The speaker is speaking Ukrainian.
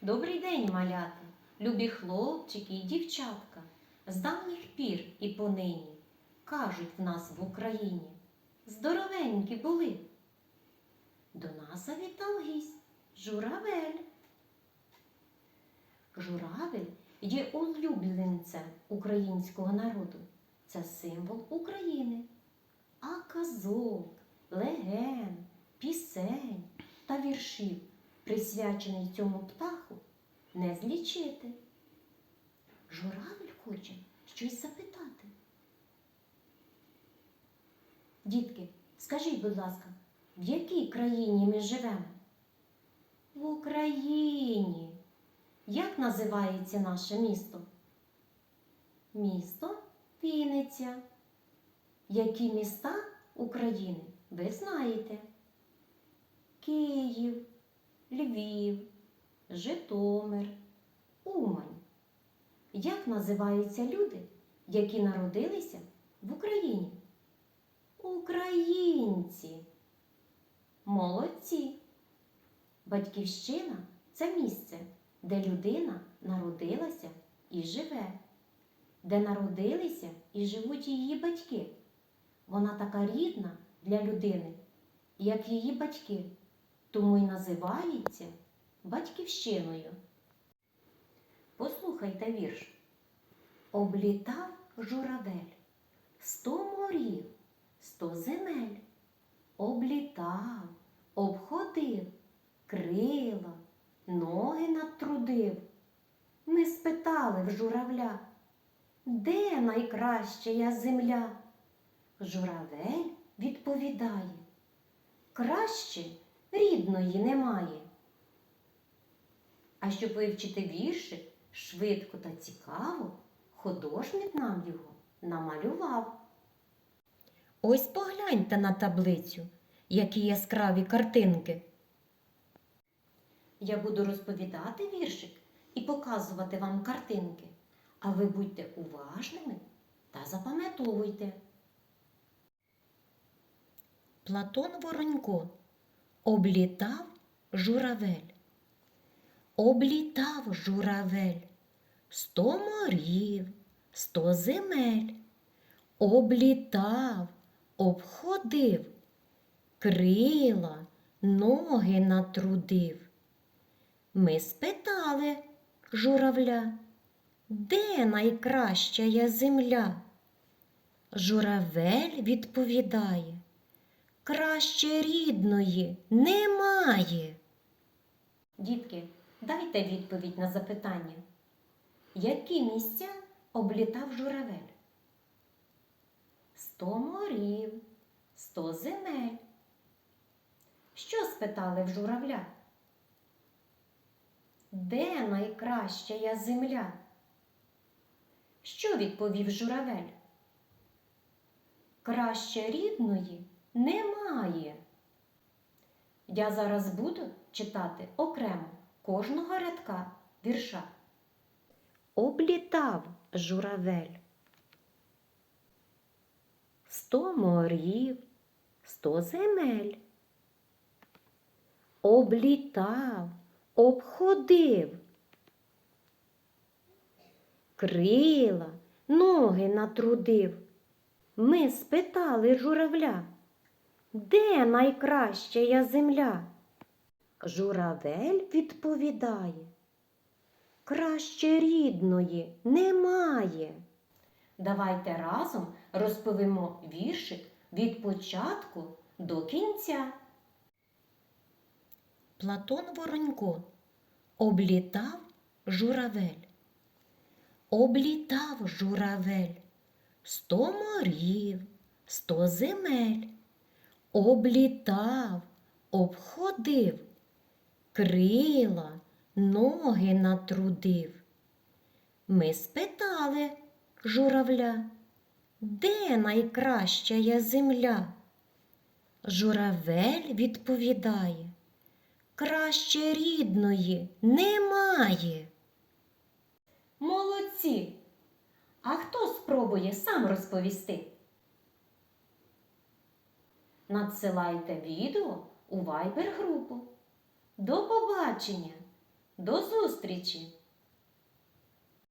Добрий день, малята, любі хлопчики і дівчатка. З давніх пір і понині кажуть в нас в Україні. Здоровенькі були. До нас завітав гість журавель. Журавель є улюбленцем українського народу. Це символ України. А казок, легенд, пісень та віршів, присвячений цьому птаху, не злічити. Журавель хоче щось запитати. Дітки, скажіть, будь ласка, в якій країні ми живемо? В Україні. Як називається наше місто? Місто Вінниця. Які міста України ви знаєте? Київ, Львів, Житомир, Умань. Як називаються люди, які народилися в Україні? Українці. Молодці. Батьківщина це місце, де людина народилася і живе, де народилися і живуть її батьки. Вона така рідна для людини, як її батьки, тому й називається батьківщиною. Послухайте вірш. Облітав журавель сто морів, сто земель. Облітав, обходив, крила, ноги надтрудив. Ми спитали в журавля, де найкраща земля? Журавель відповідає, краще рідної немає. А щоб вивчити віршик швидко та цікаво, художник нам його намалював. Ось погляньте на таблицю, які яскраві картинки. Я буду розповідати віршик і показувати вам картинки, а ви будьте уважними та запам'ятовуйте. Платон Воронько облітав журавель. Облітав журавель сто морів, сто земель. Облітав, обходив, крила, ноги натрудив. Ми спитали журавля, де найкраща земля? Журавель відповідає, краще рідної немає. Дітки, дайте відповідь на запитання. Які місця облітав журавель? Сто морів, сто земель. Що спитали в журавля? Де найкраща земля? Що відповів журавель? Краще рідної немає. Я зараз буду читати окремо кожного рядка вірша. Облітав журавель. Сто морів, сто земель. Облітав, обходив. Крила, ноги натрудив. Ми спитали журавля, де найкраща земля? Журавель відповідає, краще рідної немає. Давайте разом розповімо віршик від початку до кінця. Платон Воронько облітав журавель. Облітав журавель сто морів, сто земель. Облітав, обходив, крила, ноги натрудив. Ми спитали журавля, де найкраща земля? Журавель відповідає, краще рідної немає. Молодці! А хто спробує сам розповісти? Надсилайте відео у Viber групу. До побачення! До зустрічі!